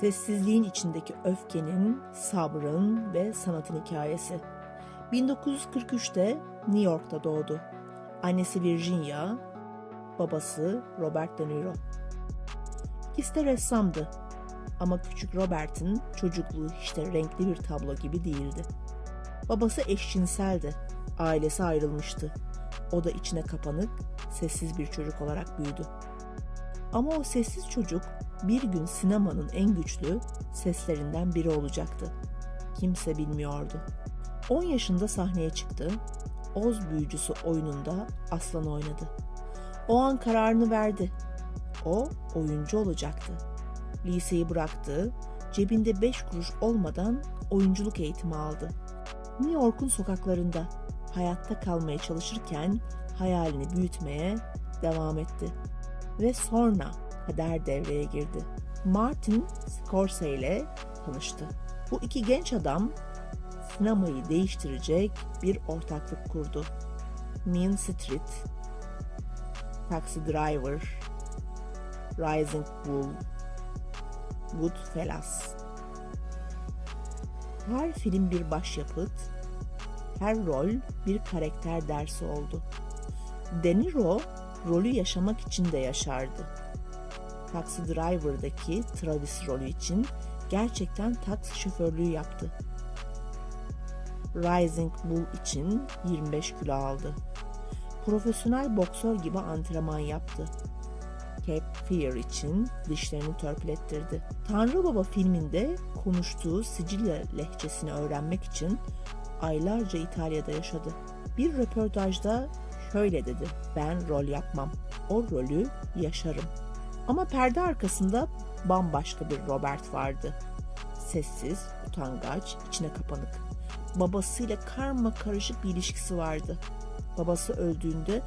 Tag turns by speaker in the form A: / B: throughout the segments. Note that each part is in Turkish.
A: Sessizliğin içindeki öfkenin, sabrın ve sanatın hikayesi. 1943'te New York'ta doğdu. Annesi Virginia, babası Robert De Niro. İkisi de ressamdı. Ama küçük Robert'in çocukluğu hiç de renkli bir tablo gibi değildi. Babası eşcinseldi. Ailesi ayrılmıştı. O da içine kapanık, sessiz bir çocuk olarak büyüdü. Ama o sessiz çocuk bir gün sinemanın en güçlü seslerinden biri olacaktı. Kimse bilmiyordu. 10 yaşında sahneye çıktı. Oz büyücüsü oyununda aslan oynadı. O an kararını verdi. O oyuncu olacaktı. Liseyi bıraktı, cebinde 5 kuruş olmadan oyunculuk eğitimi aldı. New York'un sokaklarında hayatta kalmaya çalışırken hayalini büyütmeye devam etti. Ve sonra kader devreye girdi. Martin Scorsese ile tanıştı. Bu iki genç adam sinemayı değiştirecek bir ortaklık kurdu. Mean Street, Taxi Driver, Rising Bull, Goodfellas. Her film bir başyapıt, her rol bir karakter dersi oldu. De Niro rolü yaşamak için de yaşardı. Taxi Driver'daki Travis rolü için gerçekten taksi şoförlüğü yaptı. Rising Bull için 25 kilo aldı. Profesyonel boksör gibi antrenman yaptı. Cape Fear için dişlerini törpülettirdi. Tanrı Baba filminde konuştuğu Sicilya lehçesini öğrenmek için aylarca İtalya'da yaşadı. Bir röportajda şöyle dedi. Ben rol yapmam. O rolü yaşarım. Ama perde arkasında bambaşka bir Robert vardı. Sessiz, utangaç, içine kapanık. Babasıyla karma karışık bir ilişkisi vardı. Babası öldüğünde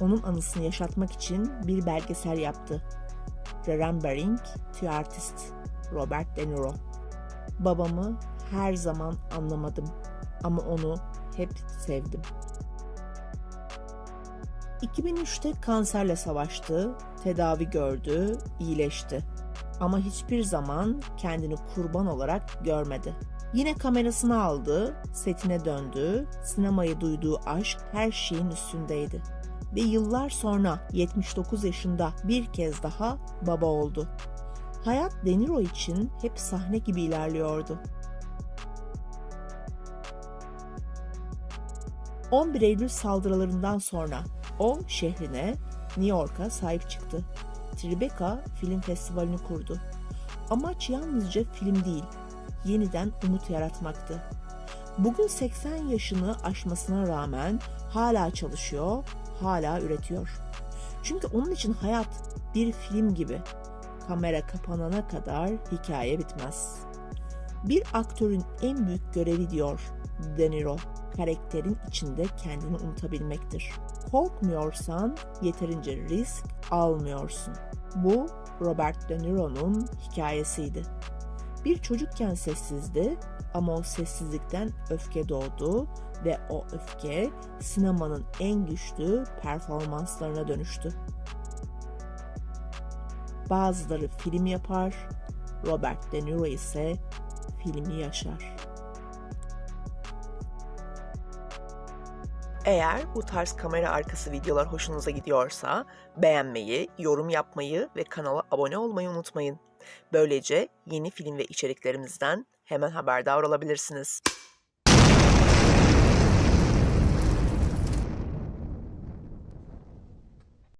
A: onun anısını yaşatmak için bir belgesel yaptı. Remembering the Artist Robert De Niro. Babamı her zaman anlamadım ama onu hep sevdim. 2003'te kanserle savaştı, tedavi gördü, iyileşti. Ama hiçbir zaman kendini kurban olarak görmedi. Yine kamerasını aldı, setine döndü, sinemayı duyduğu aşk her şeyin üstündeydi. Ve yıllar sonra 79 yaşında bir kez daha baba oldu. Hayat De Niro için hep sahne gibi ilerliyordu. 11 Eylül saldırılarından sonra o şehrine, New York'a sahip çıktı. Tribeca Film Festivali'ni kurdu. Amaç yalnızca film değil, yeniden umut yaratmaktı. Bugün 80 yaşını aşmasına rağmen hala çalışıyor, hala üretiyor. Çünkü onun için hayat bir film gibi. Kamera kapanana kadar hikaye bitmez. Bir aktörün en büyük görevi diyor De Niro, karakterin içinde kendini unutabilmektir. Korkmuyorsan yeterince risk almıyorsun. Bu Robert De Niro'nun hikayesiydi. Bir çocukken sessizdi ama o sessizlikten öfke doğdu ve o öfke sinemanın en güçlü performanslarına dönüştü. Bazıları film yapar, Robert De Niro ise filmi yaşar.
B: Eğer bu tarz kamera arkası videolar hoşunuza gidiyorsa beğenmeyi, yorum yapmayı ve kanala abone olmayı unutmayın. Böylece yeni film ve içeriklerimizden hemen haberdar olabilirsiniz.